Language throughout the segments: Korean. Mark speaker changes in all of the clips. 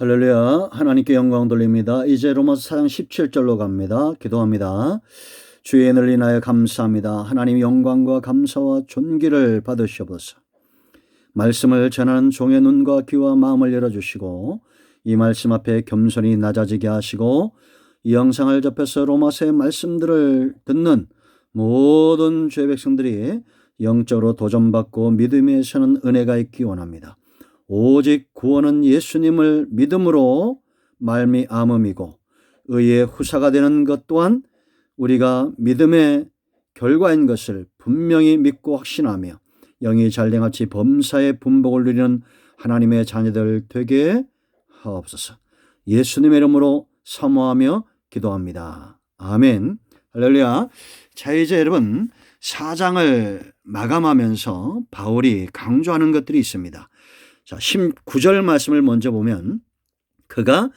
Speaker 1: 할렐루야 하나님께 영광 돌립니다. 이제 로마서 4장 17절로 갑니다. 기도합니다. 주의 은혜를 인하여 감사합니다. 하나님 영광과 감사와 존귀를 받으시옵소서. 말씀을 전하는 종의 눈과 귀와 마음을 열어주시고 이 말씀 앞에 겸손히 낮아지게 하시고 이 영상을 접해서 로마서의 말씀들을 듣는 모든 죄 백성들이 영적으로 도전받고 믿음에 서는 은혜가 있기 원합니다. 오직 구원은 예수님을 믿음으로 말미암음이고 의의 후사가 되는 것 또한 우리가 믿음의 결과인 것을 분명히 믿고 확신하며 영이 잘됨같이 범사의 분복을 누리는 하나님의 자녀들 되게 하옵소서. 예수님의 이름으로 사모하며 기도합니다. 아멘. 할렐루야. 자, 이제 여러분, 사장을 마감하면서 바울이 강조하는 것들이 있습니다. 자, 19절 말씀을 먼저 보면 그가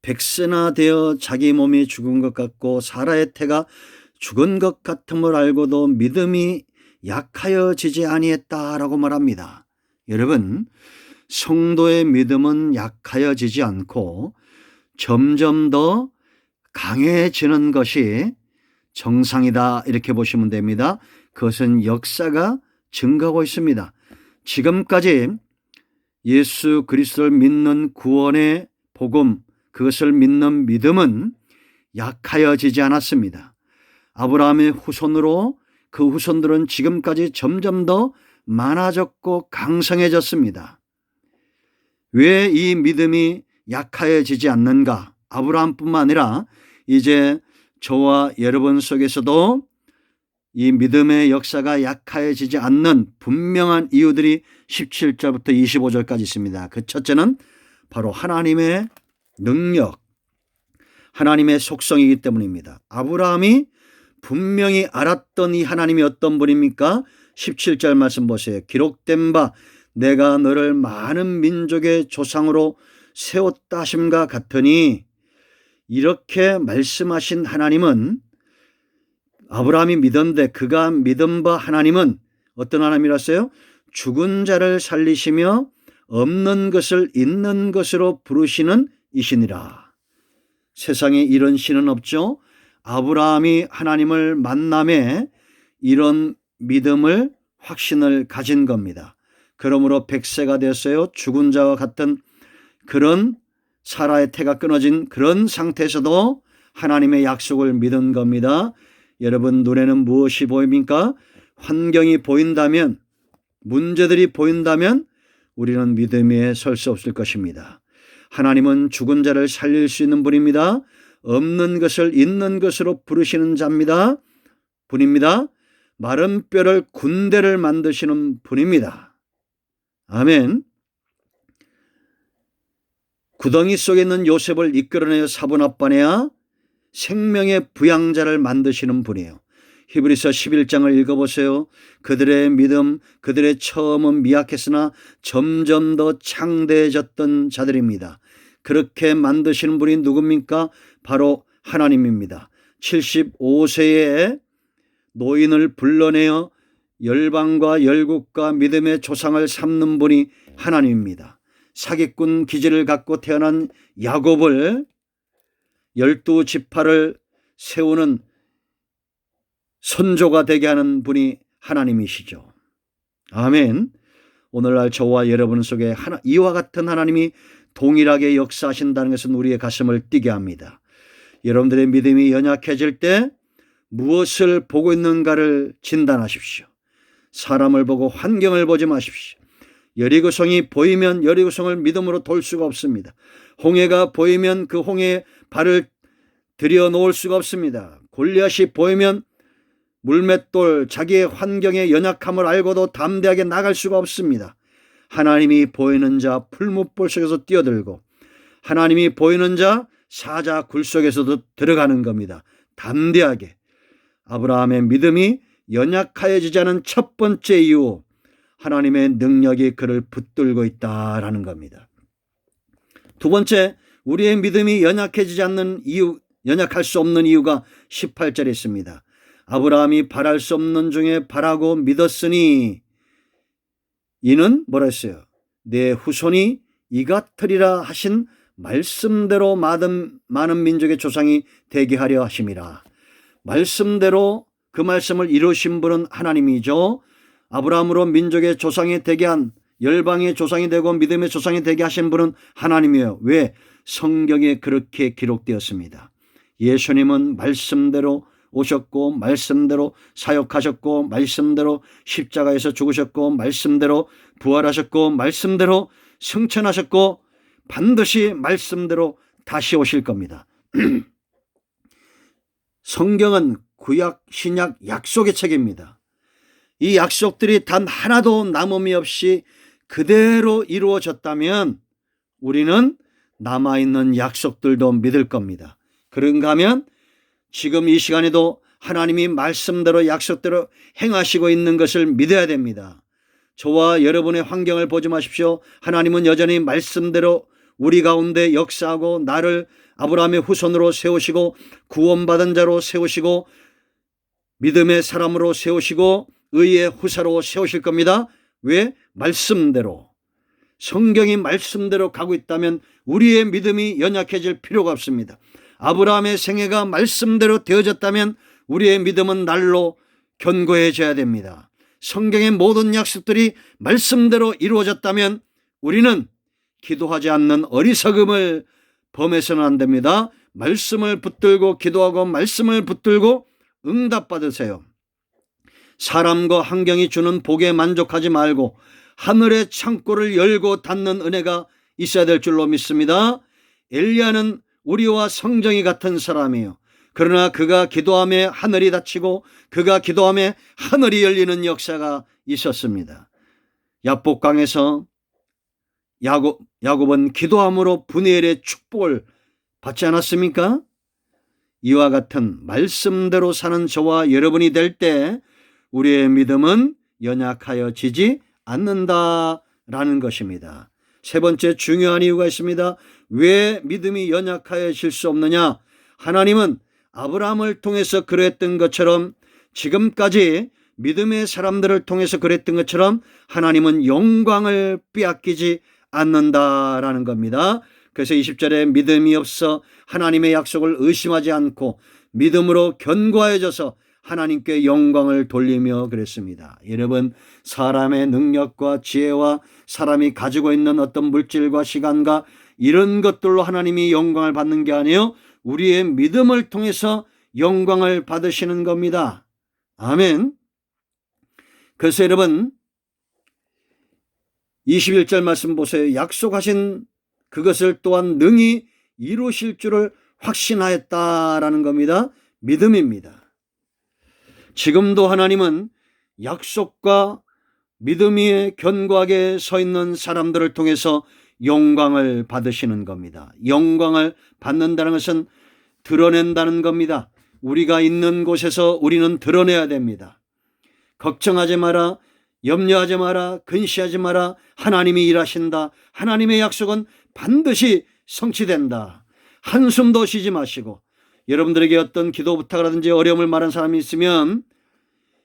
Speaker 1: 백세나 되어 자기 몸이 죽은 것 같고 사라의 태가 죽은 것 같음을 알고도 믿음이 약하여지지 아니했다라고 말합니다. 여러분, 성도의 믿음은 약하여지지 않고 점점 더 강해지는 것이 정상이다 이렇게 보시면 됩니다. 그것은 역사가 증가하고 있습니다. 지금까지 예수 그리스도를 믿는 구원의 복음, 그것을 믿는 믿음은 약하여지지 않았습니다. 아브라함의 후손으로 그 후손들은 지금까지 점점 더 많아졌고 강성해졌습니다. 왜 이 믿음이 약하여지지 않는가? 아브라함뿐만 아니라 이제 저와 여러분 속에서도 이 믿음의 역사가 약하여지지 않는 분명한 이유들이 17절부터 25절까지 있습니다. 그 첫째는 바로 하나님의 능력, 하나님의 속성이기 때문입니다. 아브라함이 분명히 알았던 이 하나님이 어떤 분입니까? 17절 말씀 보세요. 기록된 바 내가 너를 많은 민족의 조상으로 세웠다 하심과 같으니 이렇게 말씀하신 하나님은 아브라함이 믿었는데 그가 믿은 바 하나님은 어떤 하나님이라어요 죽은 자를 살리시며 없는 것을 있는 것으로 부르시는 이신이라. 세상에 이런 신은 없죠. 아브라함이 하나님을 만남에 이런 믿음을 확신을 가진 겁니다. 그러므로 백세가 되었어요. 죽은 자와 같은 그런 사라의 태가 끊어진 그런 상태에서도 하나님의 약속을 믿은 겁니다. 여러분 눈에는 무엇이 보입니까? 환경이 보인다면 문제들이 보인다면 우리는 믿음에 설 수 없을 것입니다. 하나님은 죽은 자를 살릴 수 있는 분입니다. 없는 것을 있는 것으로 부르시는 자입니다. 분입니다. 마른 뼈를 군대를 만드시는 분입니다. 아멘. 구덩이 속에 있는 요셉을 이끌어내어 사본 아빠네야 생명의 부양자를 만드시는 분이에요. 히브리서 11장을 읽어보세요. 그들의 믿음, 그들의 처음은 미약했으나 점점 더 창대해졌던 자들입니다. 그렇게 만드시는 분이 누굽니까? 바로 하나님입니다. 75세에 노인을 불러내어 열방과 열국과 믿음의 조상을 삼는 분이 하나님입니다. 사기꾼 기질을 갖고 태어난 야곱을 열두 지파를 세우는 선조가 되게 하는 분이 하나님이시죠. 아멘. 오늘날 저와 여러분 속에 하나, 이와 같은 하나님이 동일하게 역사하신다는 것은 우리의 가슴을 뛰게 합니다. 여러분들의 믿음이 연약해질 때 무엇을 보고 있는가를 진단하십시오. 사람을 보고 환경을 보지 마십시오. 여리고성이 보이면 여리고성을 믿음으로 돌 수가 없습니다. 홍해가 보이면 그 홍해에 발을 들여 놓을 수가 없습니다. 골리앗이 보이면 물맷돌 자기의 환경의 연약함을 알고도 담대하게 나갈 수가 없습니다. 하나님이 보이는 자 풀무볼 속에서 뛰어들고 하나님이 보이는 자 사자 굴 속에서도 들어가는 겁니다. 담대하게 아브라함의 믿음이 연약하여지지 않은 첫 번째 이유 하나님의 능력이 그를 붙들고 있다라는 겁니다. 두 번째, 우리의 믿음이 연약해지지 않는 이유, 연약할 수 없는 이유가 18절에 있습니다. 아브라함이 바랄 수 없는 중에 바라고 믿었으니 이는 뭐라 했어요? 내 후손이 이 같으리라 하신 말씀대로 많은, 많은 민족의 조상이 되게 하려 하심이라. 말씀대로 그 말씀을 이루신 분은 하나님이죠. 아브라함으로 민족의 조상이 되게 한 열방의 조상이 되고 믿음의 조상이 되게 하신 분은 하나님이에요. 왜? 성경에 그렇게 기록되었습니다. 예수님은 말씀대로 오셨고 말씀대로 사역하셨고 말씀대로 십자가에서 죽으셨고 말씀대로 부활하셨고 말씀대로 승천하셨고 반드시 말씀대로 다시 오실 겁니다. 성경은 구약, 신약, 약속의 책입니다. 이 약속들이 단 하나도 남음이 없이 그대로 이루어졌다면 우리는 남아있는 약속들도 믿을 겁니다. 그런가 하면 지금 이 시간에도 하나님이 말씀대로 약속대로 행하시고 있는 것을 믿어야 됩니다. 저와 여러분의 환경을 보지 마십시오. 하나님은 여전히 말씀대로 우리 가운데 역사하고 나를 아브라함의 후손으로 세우시고 구원받은 자로 세우시고 믿음의 사람으로 세우시고 의의 후사로 세우실 겁니다. 왜? 말씀대로. 성경이 말씀대로 가고 있다면 우리의 믿음이 연약해질 필요가 없습니다. 아브라함의 생애가 말씀대로 되어졌다면 우리의 믿음은 날로 견고해져야 됩니다. 성경의 모든 약속들이 말씀대로 이루어졌다면 우리는 기도하지 않는 어리석음을 범해서는 안 됩니다. 말씀을 붙들고 기도하고 말씀을 붙들고 응답받으세요. 사람과 환경이 주는 복에 만족하지 말고 하늘의 창고를 열고 닫는 은혜가 있어야 될 줄로 믿습니다. 엘리야는 우리와 성정이 같은 사람이에요. 그러나 그가 기도함에 하늘이 닫히고 그가 기도함에 하늘이 열리는 역사가 있었습니다. 야복강에서 야곱, 야곱은 기도함으로 분해엘의 축복을 받지 않았습니까? 이와 같은 말씀대로 사는 저와 여러분이 될 때 우리의 믿음은 연약하여 지지 않는다라는 것입니다. 세 번째 중요한 이유가 있습니다. 왜 믿음이 연약하여 질 수 없느냐? 하나님은 아브라함을 통해서 그랬던 것처럼 지금까지 믿음의 사람들을 통해서 그랬던 것처럼 하나님은 영광을 빼앗기지 않는다라는 겁니다. 그래서 20절에 믿음이 없어 하나님의 약속을 의심하지 않고 믿음으로 견고해져서 하나님께 영광을 돌리며 그랬습니다. 여러분, 사람의 능력과 지혜와 사람이 가지고 있는 어떤 물질과 시간과 이런 것들로 하나님이 영광을 받는 게 아니에요. 우리의 믿음을 통해서 영광을 받으시는 겁니다. 아멘. 그래서 여러분, 21절 말씀 보세요. 약속하신 그것을 또한 능히 이루실 줄을 확신하였다라는 겁니다. 믿음입니다. 지금도 하나님은 약속과 믿음이 견고하게 서 있는 사람들을 통해서 영광을 받으시는 겁니다. 영광을 받는다는 것은 드러낸다는 겁니다. 우리가 있는 곳에서 우리는 드러내야 됩니다. 걱정하지 마라. 염려하지 마라. 근시하지 마라. 하나님이 일하신다. 하나님의 약속은 반드시 성취된다. 한숨도 쉬지 마시고 여러분들에게 어떤 기도 부탁이라든지 어려움을 말한 사람이 있으면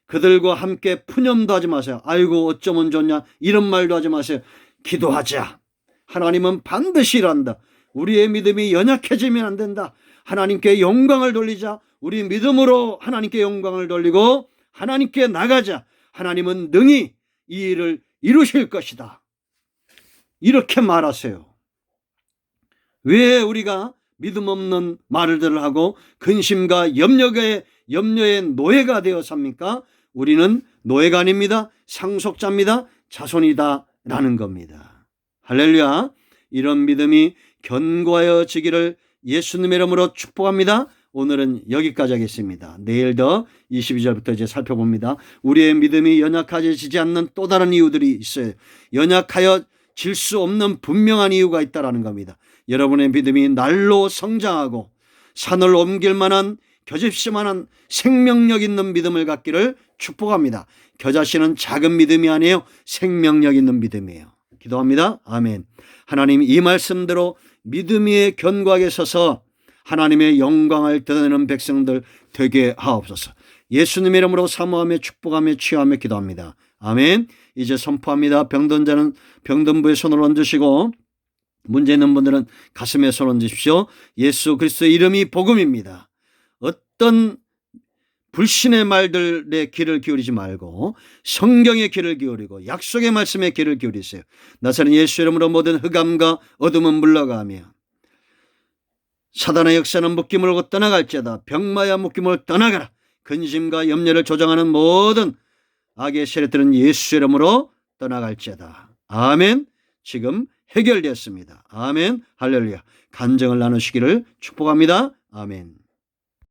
Speaker 1: 그들과 함께 푸념도 하지 마세요. 아이고 어쩌면 좋냐 이런 말도 하지 마세요. 기도하자. 하나님은 반드시 일한다. 우리의 믿음이 연약해지면 안 된다. 하나님께 영광을 돌리자. 우리 믿음으로 하나님께 영광을 돌리고 하나님께 나가자. 하나님은 능히 이 일을 이루실 것이다. 이렇게 말하세요. 왜 우리가 믿음 없는 말들을 하고 근심과 염려의 염려의 노예가 되어 삽니까? 우리는 노예가 아닙니다. 상속자입니다. 자손이다라는 겁니다. 할렐루야. 이런 믿음이 견고하여지기를 예수님의 이름으로 축복합니다. 오늘은 여기까지 하겠습니다. 내일 더 22절부터 이제 살펴봅니다. 우리의 믿음이 연약해지지 않는 또 다른 이유들이 있어요. 연약하여 질 수 없는 분명한 이유가 있다라는 겁니다. 여러분의 믿음이 날로 성장하고 산을 옮길 만한 겨집시 만한 생명력 있는 믿음을 갖기를 축복합니다. 겨자씨는 작은 믿음이 아니에요. 생명력 있는 믿음이에요. 기도합니다. 아멘. 하나님 이 말씀대로 믿음 위에 견고하게 서서 하나님의 영광을 드러내는 백성들 되게 하옵소서. 예수님의 이름으로 사모하며 축복하며 취하며 기도합니다. 아멘. 이제 선포합니다. 병든 자는 병든 부에 손을 얹으시고 문제 있는 분들은 가슴에 손 얹으십시오. 예수 그리스도의 이름이 복음입니다. 어떤 불신의 말들의 귀를 기울이지 말고 성경의 귀를 기울이고 약속의 말씀에 귀를 기울이세요. 나사는 예수 이름으로 모든 흑암과 어둠은 물러가며 사단의 역사는 묶기 물고 떠나갈지어다. 병마야 물고 떠나가라. 근심과 염려를 조장하는 모든 악의 세력들은 예수 이름으로 떠나갈지어다. 아멘. 지금 해결되었습니다. 아멘. 할렐루야. 간증을 나누시기를 축복합니다. 아멘